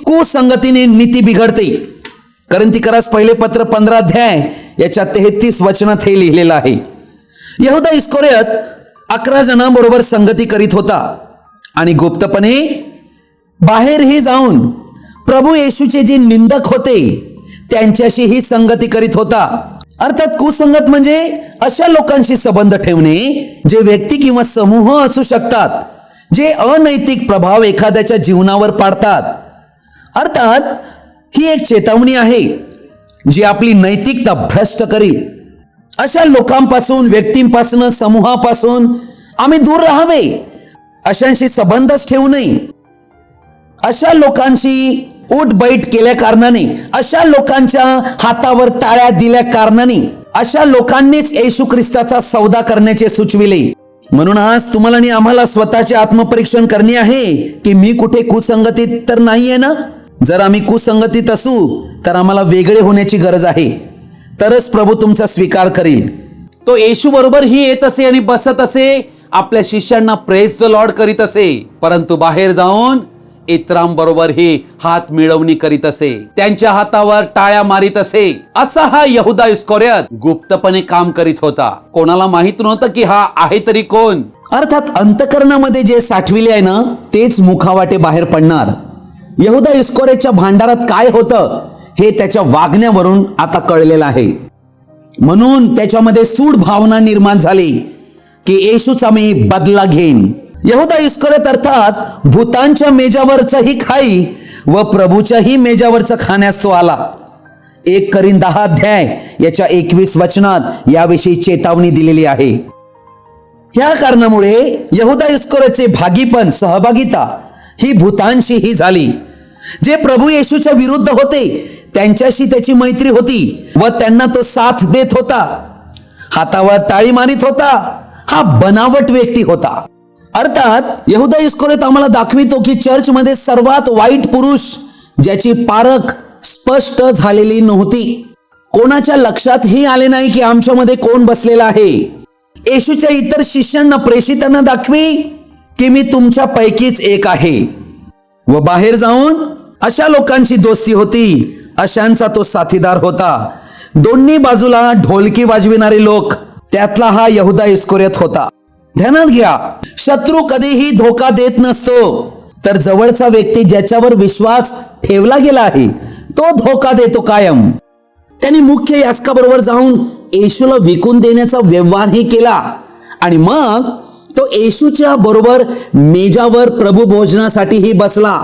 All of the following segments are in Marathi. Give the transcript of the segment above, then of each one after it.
कुसंगतीने नीती बिघडते. करंतिकरास पहिले पत्र पंधरा अध्याय याच्या तेहतीस वचनात हे लिहिलेलं आहे. यहुदा इस्कोरियत अकरा जणांबरोबर संगती करीत होता आणि गुप्तपणे बाहेरही जाऊन प्रभू येशूचे जे निंदक होते त्यांच्याशीही संगती करीत होता. अर्थात कुसंगत म्हणजे अशा लोकांशी संबंध ठेवणे जे व्यक्ती किंवा समूह असू शकतात जे अनैतिक प्रभाव एखाद्याच्या जीवनावर पाडतात. अर्थात ही एक चेतावणी आहे जी आपली नैतिकता भ्रष्ट करील अशा लोकांपासून व्यक्तींपासून समूहापासून आम्ही दूर राहावे. अशांशी संबंधच ठेवू नये. अशा लोकांशी उठबैठ केल्या कारणाने अशा लोकांच्या हातावर टाळ्या दिल्या कारणाने अशा लोकांनीच येशू ख्रिस्ताचा सौदा करण्याचे सुचविले. म्हणून आज तुम्हाला आणि आम्हाला स्वतःचे आत्मपरीक्षण करणे आहे की मी कुठे कुसंगतीत तर नाहीये ना? जर आम्ही कुसंगतीत असू तर आम्हाला वेगळे होण्याची गरज आहे. तरच प्रभू तुमचा स्वीकार करील. तो येशू बरोबर ही येत असे आणि बसत असे आपल्या शिष्यांना प्रेस द लॉर्ड करीत असे. परंतु बाहेर जाऊन इतरांबरोबर ही हात मिळवणी करीत असे. त्यांच्या हातावर टाळ्या मारित असे. असा हा यहुदा इस्कोऱ्यात गुप्तपणे काम करीत होता. कोणाला माहीत नव्हतं की हा आहे तरी कोण? अर्थात अंतकरणामध्ये जे साठविले आहे ना तेच मुखावाटे बाहेर पडणार. यहुदा इस्कोरेच्या भांडारात काय होतं हे त्याच्या वागण्यावरून आता कळलेलं आहे. म्हणून त्याच्यामध्ये सूड भावना निर्माण झाली की येशूचा मी बदला घेईन. यहुदा इस्कोरेत अर्थात भूतांच्या मेजावरचंही खाई व प्रभूच्याही मेजावरचं खाण्यास तो आला. एक करीन दहा अध्याय याच्या एकवीस वचनात याविषयी चेतावणी दिलेली आहे. या कारणामुळे यहुदा इस्कोरेचे भागीपण सहभागिता ही भूतांशीही झाली. जे प्रभू येशूच्या विरुद्ध होते त्यांच्याशी त्याची मैत्री होती व त्यांना तो साथ देत होता. हातावर टाळी मारित होता. हा बनावट व्यक्ती होता. अर्थात यहुदा इस्कोरेत आम्हाला दाखवितो की चर्चमध्ये सर्वात वाईट पुरुष ज्याची पारख स्पष्ट झालेली नव्हती. कोणाच्या लक्षातही आले नाही की आमच्यामध्ये कोण बसलेला आहे? येशूच्या इतर शिष्यांना प्रेषितांना दाखवी की मी तुमच्या पैकीच एक आहे. व बाहेर जाऊन अशा लोकांची दोस्ती होती. अशांचा तो साथीदार होता. दोन्ही बाजूला ढोलकी वाजविणारे लोक त्यातला हा यहुदा इस्कोरेत होता. ध्यानात घ्या शत्रू कधीही धोका देत नसतो. तर जवळचा व्यक्ती ज्याच्यावर विश्वास ठेवला गेला आहे तो धोका देतो कायम. त्यांनी मुख्य याचकाबरोबर जाऊन येशूला विकून देण्याचा व्यवहारही केला. आणि मग तो येशूच्या बरोबर मेजावर प्रभू भोजनासाठीही बसला.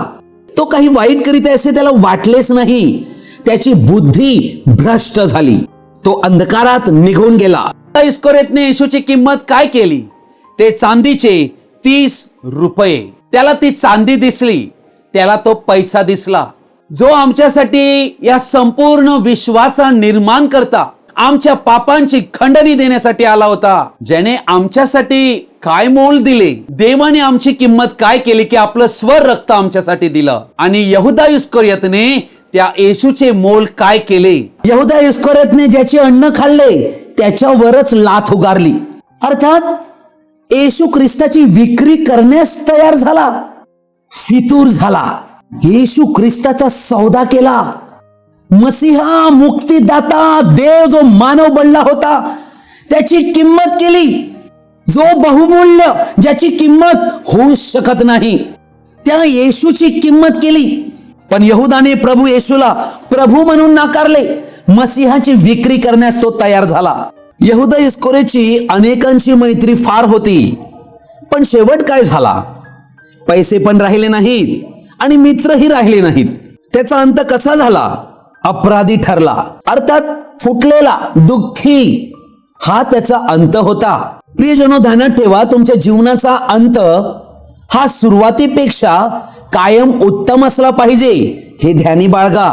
तो काही वाईट करीत आहे असे त्याला वाटलेच नाही. त्याची बुद्धी भ्रष्ट झाली. तो अंधकारात निघून गेला. इस्कोरेतने येशूची किंमत काय केली? ते चांदीचे तीस रुपये. त्याला ती चांदी दिसली. त्याला तो पैसा दिसला. जो आमच्यासाठी या संपूर्ण विश्वासा निर्माण करता आमच्या पापांची खंडणी देण्यासाठी आला होता ज्याने आमच्यासाठी काय मोल दिले? देवाने आमची किंमत काय केली की आपलं स्वर रक्त आमच्यासाठी दिलं? आणि यहुदा युस्कोरियतने त्या येशूचे मोल काय केले? यहुदा युस्कोरियतने ज्याचे अन्न खाल्ले त्याच्यावरच लाथ उगारली. अर्थात येशू ख्रिस्ताची विक्री करण्यास तयार झाला. फितूर झाला. येशू ख्रिस्ताचा सौदा केला. मसीहा मुक्तीदाता देव जो मानव बनला होता त्याची किंमत केली. जो बहुमूल्य ज्याची किंमत होऊ शकत नाही त्या येशूची किंमत केली. पण यहुदाने प्रभू येशूला प्रभू म्हणून नाकारले. मसिहाची विक्री करण्यास तो तयार झाला. यहुदा इस्कोरेची अनेकांची मैत्री फार होती. पण शेवट काय झाला? पैसे पण राहिले नाहीत आणि मित्रही राहिले नाहीत. त्याचा अंत कसा झाला? अपराधी ठरला. अर्थात फुटलेला दुःखी. हा त्याचा अंत होता. प्रियजनो ध्यानात ठेवा तुमच्या जीवनाचा अंत हा सुरुवातीपेक्षा कायम उत्तम असला पाहिजे हे ध्यानी बाळगा.